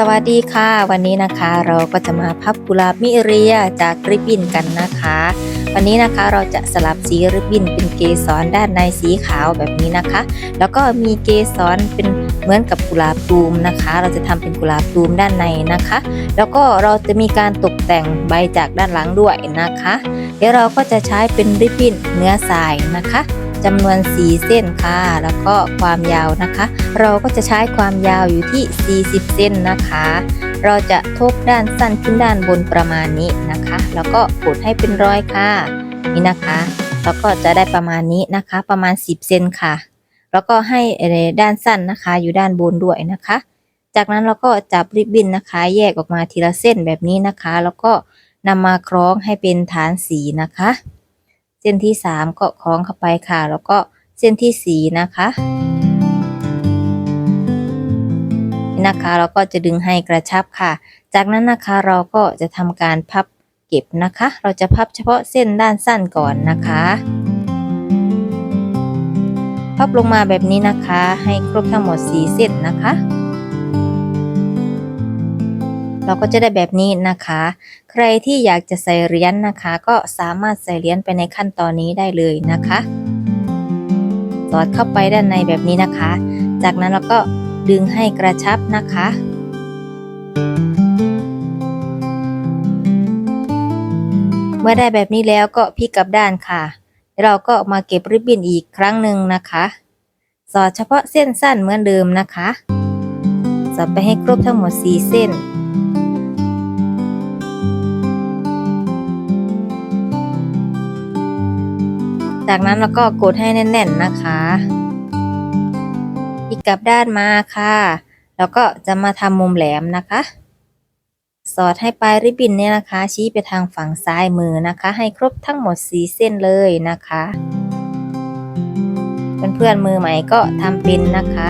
สวัสดีค่ะ วันนี้นะคะเราก็จะมาพับกุหลาบมิเรียจากริบบิ้นกันนะคะ วันนี้นะคะเราจะสลับสีริบบิ้นเป็นเกสรด้านในสีขาวแบบนี้นะคะ แล้วก็มีเกสรเป็นเหมือนกับกุหลาบตูมนะคะ เราจะทำเป็นกุหลาบตูมด้านในนะคะ แล้วก็เราจะมีการตกแต่งใบจากด้านหลังด้วยนะคะ เดี๋ยวเราก็จะใช้เป็นริบบิ้นเนื้อทรายนะคะ จำนวน 4 เส้นค่ะ แล้วก็ความยาวนะคะ เราก็จะใช้ความยาวอยู่ที่ 40 เส้นนะคะ เราจะทบด้านสั้นขึ้นด้านบนประมาณนี้นะคะ แล้วก็กดให้เป็นร้อยค่ะ นี่นะคะแล้วก็จะได้ประมาณนี้นะคะ ประมาณ 10 เซนค่ะ แล้วก็ให้ด้านสั้นนะคะ อยู่ด้านบนด้วยนะคะ จากนั้นเราก็จับริบบิ้นนะคะ แยกออกมาทีละเส้นแบบนี้นะคะ แล้วก็นำมาคล้องให้เป็นฐานสีนะคะ เส้นที่3ก็คล้องเข้าไปค่ะ แล้วก็เส้นที่4นะคะนี่นะคะเราก็จะดึงให้กระชับค่ะ จากนั้นนะคะเราก็จะทำการพับเก็บนะคะ เราจะพับเฉพาะเส้นด้านสั้นก่อนนะคะ พับลงมาแบบนี้นะคะ ให้ครบทั้งหมด 4 เส้นนะคะ เราก็จะได้แบบนี้นะคะ ใครที่อยากจะใส่เหรียญนนะคะ ก็สามารถใส่เหรียญไปในขั้นตอนนี้ได้เลยนะคะ สอดเข้าไปด้านในแบบนี้นะคะ จากนั้นเราก็ดึงให้กระชับนะคะเมื่อได้แบบนี้แล้วก็พลิกกลับด้านค่ะ เราก็มาเก็บริบบิ้นอีกครั้งหนึ่งนะคะ สอดเฉพาะเส้นสั้นเหมือนเดิมนะคะ สอดไปให้ครบทั้งหมด 4 เส้น จากนั้นเราก็กดให้แน่น ๆนะคะอีกกลับด้านมาค่ะ แล้วก็จะมาทำมุมแหลมนะคะ สอดให้ปลายริบบิ้นเนี่ยนะคะ ชี้ไปทางฝั่งซ้ายมือนะคะ ให้ครบทั้งหมดสีเส้นเลยนะคะเพื่อนๆมือใหม่ก็ทำเป็นนะคะ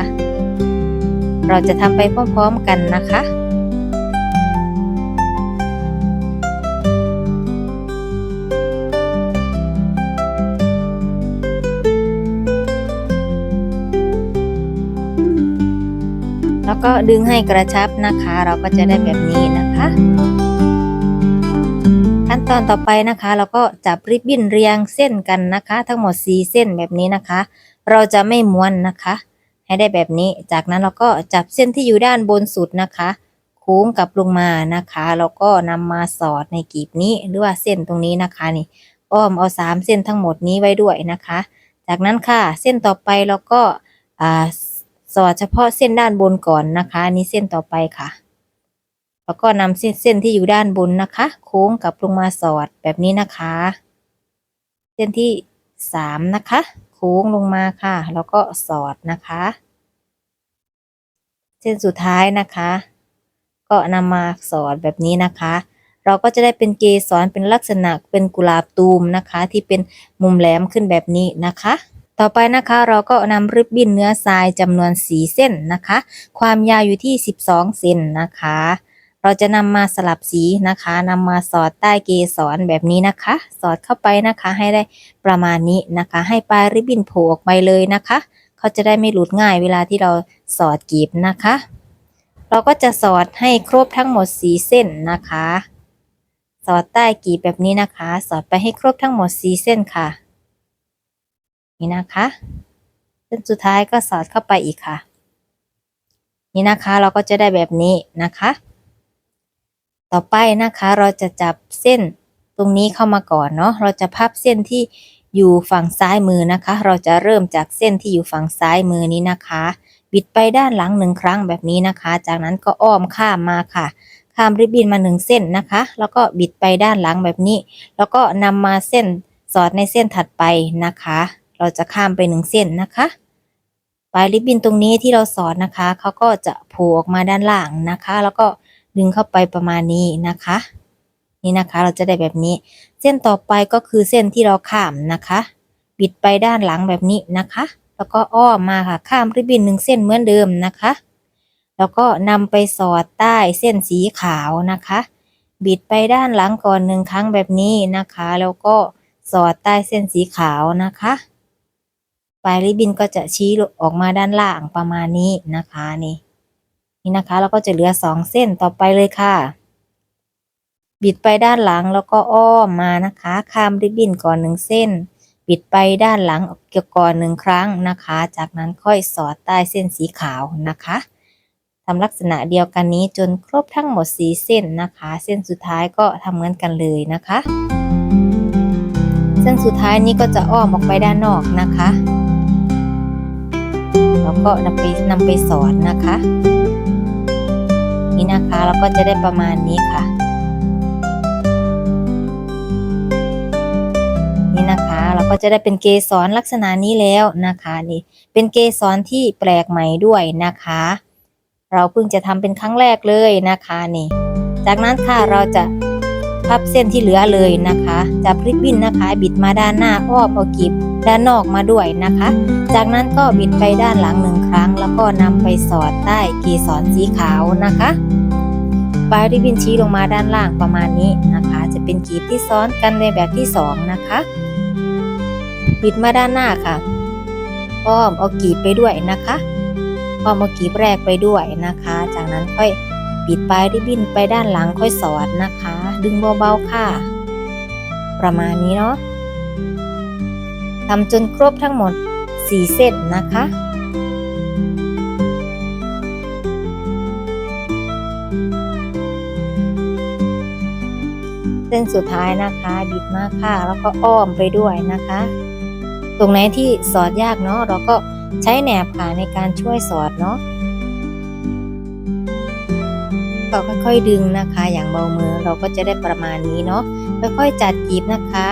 เราจะทำไปพร้อมๆกันนะคะ แล้วก็ดึงให้กระชับนะคะ เราก็จะได้แบบนี้นะคะ ขั้นตอนต่อไปนะคะ เราก็จับริบบิ้นเรียงเส้นกันนะคะ ทั้งหมด4เส้นแบบนี้นะคะ เราจะไม่ม้วนนะคะ ให้ได้แบบนี้ จากนั้นเราก็จับเส้นที่อยู่ด้านบนสุดนะคะค้งกลับลงมานะคะแล้วก็นำมาสอดในกีบนี้หรือว่าเส้นตรงนี้นะคะนี่อ้อมเอาสามเส้นทั้งหมดนี้ไว้ด้วยนะคะ จากนั้นค่ะเส้นต่อไปเราก็อ่า อดเฉพาะเส้นด้านบนก่อนนะคะ อันนี้เส้นต่อไปค่ะ แล้วก็นำเส้นเส้นที่อยู่ด้านบนนะคะ โค้งกลับลงมาสอดแบบนี้นะคะ เส้นที่สามนะคะ โค้งลงมาค่ะ แล้วก็สอดนะคะ เส้นสุดท้ายนะคะ ก็นำมาสอดแบบนี้นะคะเราก็จะได้เป็นเกสรเป็นลักษณะเป็นกุหลาบตูมนะคะ ที่เป็นมุมแหลมขึ้นแบบนี้นะคะ ต่อไปนะคะเราก็นำริบบิ้นเนื้อทรายจำนวนสีเส้นนะคะ ความยาวอยู่ที่ 12เซนนะคะ เราจะนำมาสลับสีนะคะนำมาสอดใต้เกสรแบบนี้นะคะ สอดเข้าไปนะคะให้ได้ประมาณนี้นะคะ ให้ปลายริบบิ้นโผล่ออกไปเลยนะคะ เขาจะได้ไม่หลุดง่ายเวลาที่เราสอดกีบนะคะ เราก็จะสอดให้ครบทั้งหมดสีเส้นนะคะ สอดใต้กีบแบบนี้นะคะ สอดไปให้ครบทั้งหมดสีเส้นค่ะ นี่นะคะเส้นสุดท้ายก็สอดเข้าไปอีกค่ะ นี่นะคะเราก็จะได้แบบนี้นะคะ ต่อไปนะคะเราจะจับเส้นตรงนี้เข้ามาก่อนเนาะเราจะพับเส้นที่อยู่ฝั่งซ้ายมือนะคะ เราจะเริ่มจากเส้นที่อยู่ฝั่งซ้ายมือนี้นะคะบิดไปด้านหลังหนึ่งครั้งแบบนี้นะคะ จากนั้นก็อ้อมข้ามมาค่ะ ข้ามริบบิ้นมาหนึ่งเส้นนะคะ แล้วก็บิดไปด้านหลังแบบนี้ แล้วก็นำมาเส้นสอดในเส้นถัดไปนะคะ เราจะข้ามไปหนึ่งเส้นนะคะ ปลายริบบิ้นตรงนี้ที่เราสอดนะคะเขาก็จะโผล่ออกมาด้านล่างนะคะ แล้วก็ดึงเข้าไปประมาณนี้นะคะ นี่นะคะเราจะได้แบบนี้ เส้นต่อไปก็คือเส้นที่เราข้ามนะคะ บิดไปด้านหลังแบบนี้นะคะ แล้วก็อ้อมมาค่ะข้ามริบบิ้นหนึ่งเส้นเหมือนเดิมนะคะ แล้วก็นำไปสอดใต้เส้นสีขาวนะคะ บิดไปด้านหลังก่อนหนึ่งครั้งแบบนี้นะคะ แล้วก็สอดใต้เส้นสีขาวนะคะ ปลายริบบินก็จะชี้ออกมาด้านล่างประมาณนี้นะคะนี่นี่นะคะแล้วก็จะเหลือสองเส้นต่อไปเลยค่ะ บิดไปด้านหลังแล้วก็อ้อมมานะคะข้ามริบบินก่อนหนึ่งเส้น บิดไปด้านหลังเกี่ยวก่อนหนึ่งครั้งนะคะ จากนั้นค่อยสอดใต้เส้นสีขาวนะคะทำลักษณะเดียวกันนี้จนครบทั้งหมดสีเส้นนะคะ เส้นสุดท้ายก็ทำเหมือนกันเลยนะคะ เส้นสุดท้ายนี้ก็จะอ้อมออกไปด้านนอกนะคะ แล้วก็นำไปนำไปสอดนะคะ นี่นะคะแล้วก็จะได้ประมาณนี้ค่ะ นี่นะคะเราก็จะได้เป็นเกสรลักษณะนี้แล้วนะคะนี่เป็นเกสรที่แปลกใหม่ด้วยนะคะ เราเพิ่งจะทำเป็นครั้งแรกเลยนะคะนี่ จากนั้นค่ะเราจะพับเส้นที่เหลือเลยนะคะจับริบบิ้นนะคะ บิดมาด้านหน้าอ้อมเอากีบ ด้านนอกมาด้วยนะคะ จากนั้นก็บิดไปด้านหลังหนึ่งครั้ง แล้วก็นำไปสอดใต้เกสรสีขาวนะคะปลายริบบินชี้ลงมาด้านล่างประมาณนี้นะคะ จะเป็นกีบที่ซ้อนกันในแบบที่สองนะคะบิดมาด้านหน้าค่ะอ้อมเอากีบไปด้วยนะคะอ้อมเอากีบแรกไปด้วยนะคะ จากนั้นค่อยบิดปลายริบบินไปด้านหลังค่อยสอดนะคะ ดึงเบาๆค่ะ ประมาณนี้เนาะ ทำจนครบทั้งหมด 4 เส้นนะคะ เส้นสุดท้ายนะคะบิดมาค่ะแล้วก็อ้อมไปด้วยนะคะ ตรงไหนที่สอดยากเนาะเราก็ใช้แหนบค่ะในการช่วยสอดเนาะก็ค่อยๆดึงนะคะ อย่างเบามือเราก็จะได้ประมาณนี้เนาะค่อยๆจัดกีบนะคะ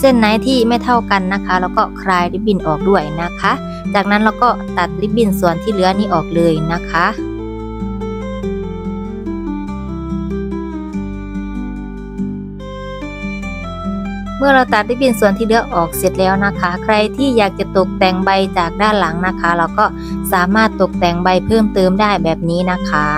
เส้นไหนที่ไม่เท่ากันนะคะ แล้วก็คลายริบบิ้นออกด้วยนะคะ จากนั้นเราก็ตัดริบบิ้นส่วนที่เหลือนี้ออกเลยนะคะเมื่อเราตัดริบบิ้นส่วนที่เหลือออกเสร็จแล้วนะคะ ใครที่อยากจะตกแต่งใบจากด้านหลังนะคะ เราก็สามารถตกแต่งใบเพิ่มเติมได้แบบนี้นะคะ